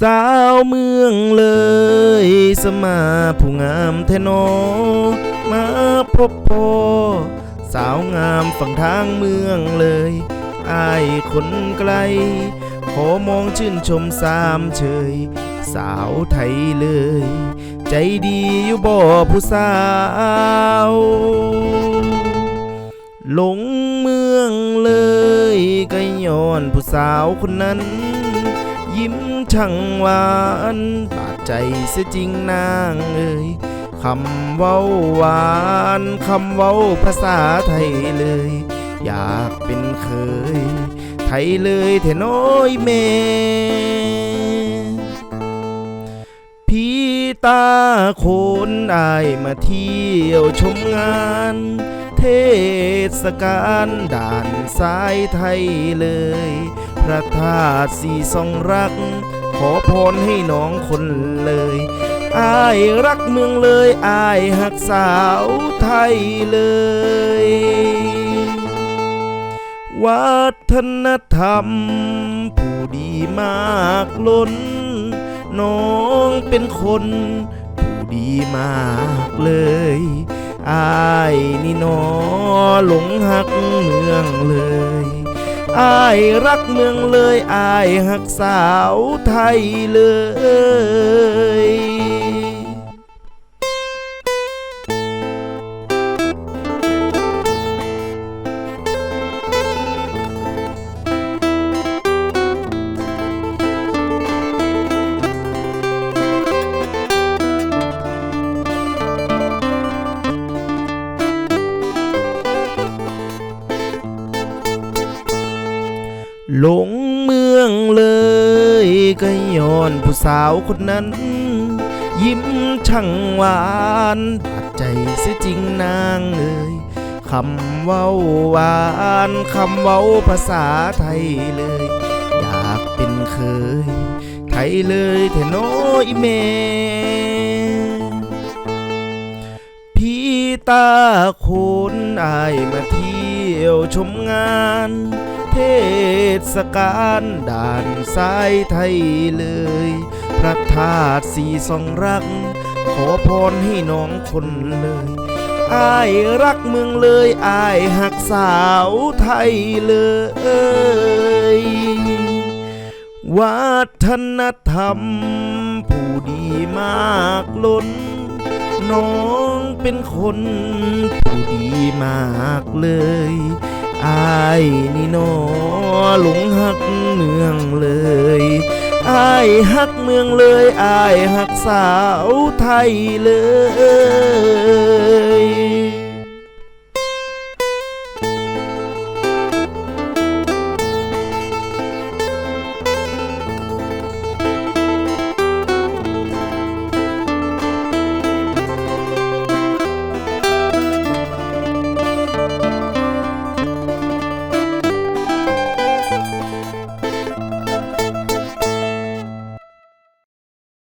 สาวเมืองเลย สมาผู้งามแทนอ มาพบพอ สาวงามฝั่งทางเมืองเลยอายคนไกล ขอมองชื่นชมสามเชยสาวไทยเลย ใจดีอยู่บ่ผู้สาวหลงเมืองเลยก็ย้อนผู้สาวคนนั้น ยิ้มช่างหวานบาดใจเสียจริงนางเอ่ยคำเว้าหวานคำเว้าภาษาไทยเลย อยากเป็นเคย ไทยเลยแท่น้อยแม่พี่ตาโคนอายมาเที่ยวชมงาน เทศกาลด่านซ้ายไทยเลย พระธาตุสีทรงรัก ขอพรให้น้องคนเลยอายรักเมืองเลยอายหักสาวไทยเลย วัฒนธรรม ผู้ดีมากล้น น้องเป็นคน ผู้ดีมากเลยอายนี่นอหลงหักเมืองเลย อายรักเมืองเลยอายหักสาวไทยเลย หลงเมืองเลยก็ย้อนผู้สาวคนนั้น ยิ้มช่างหวานบาดใจเสียจริงนางเอ่ยคำเว้าหวานคำเว้าภาษาไทยเลย อยากเป็นเคย ไทยเลยแท่น้อยแม่พี่ตาคนอายมาเที่ยวชมงาน เทศกาลด่านซ้ายไทยเลย พระธาตุสีทรงรัก ขอพรให้น้องคนเลยอายรักเมืองเลยอายหักสาวไทยเลย วัฒนธรรม ผู้ดีมากล้น น้องเป็นคน ผู้ดีมากเลย อายนี่นอหลงหักเมืองเลยอายหักเมืองเลยอายหักสาวไทยเลย